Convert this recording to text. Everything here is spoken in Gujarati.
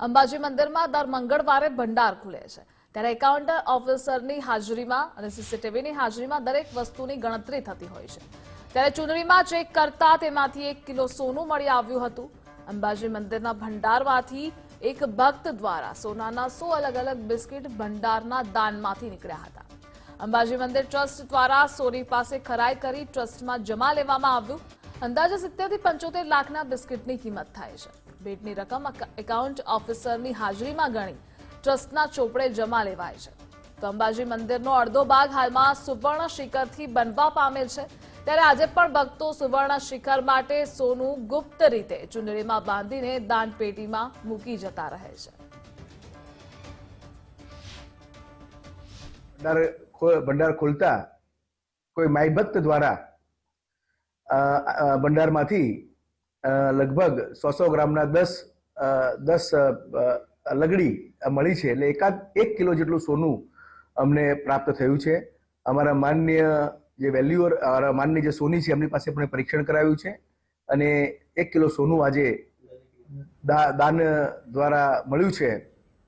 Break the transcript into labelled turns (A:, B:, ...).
A: અંબાજી મંદિરમાં દર મંગળવારે ભંડાર ખુલે છે. ત્યારે એકાઉન્ટ ઓફિસરની હાજરીમાં અને સીસીટીવીની હાજરીમાં દરેક વસ્તુની ગણતરી થતી હોય છે. ત્યારે ચૂંટણીમાં ચેક કરતા તેમાંથી એક કિલો સોનું મળી આવ્યું હતું. અંબાજી મંદિરના ભંડારમાંથી એક ભક્ત દ્વારા સોનાના સો અલગ અલગ બિસ્કિટ ભંડારના દાનમાંથી નીકળ્યા હતા. અંબાજી મંદિર ટ્રસ્ટ દ્વારા સોની પાસે ખરાઈ કરી ટ્રસ્ટમાં જમા લેવામાં આવ્યું. અંદાજે સિત્તેરથી પંચોતેર લાખના બિસ્કિટની કિંમત થાય છે. ભેટની રકમ એકાઉન્ટ ઓફિસરની હાજરીમાં ગણી ટ્રસ્ટના ચોપડે જમા લેવાય છે. તો અંબાજી મંદિરનો અડધો ભાગ હાલમાં સુવર્ણ શિખરથી બનવા પામેલ છે. ત્યારે આજે પણ ભક્તો સુવર્ણ શિખર માટે સોનું ગુપ્ત રીતે ચુંદડીમાં બાંધીને દાન પેટીમાં મૂકી જતા રહે છે.
B: ભંડાર ખોલતા કોઈ માયભક્ત દ્વારા ભંડારમાંથી લગભગ સો સો ગ્રામના દસ દસ લગડી મળી છે. એટલે એકાદ એક કિલો જેટલું સોનું અમને પ્રાપ્ત થયું છે. અમારા માન્ય જે વેલ્યુઅર અમારા માન્ય જે સોની છે, એમની પાસે પણ પરીક્ષણ કરાવ્યું છે. અને એક કિલો સોનું આજે દાન દ્વારા મળ્યું છે.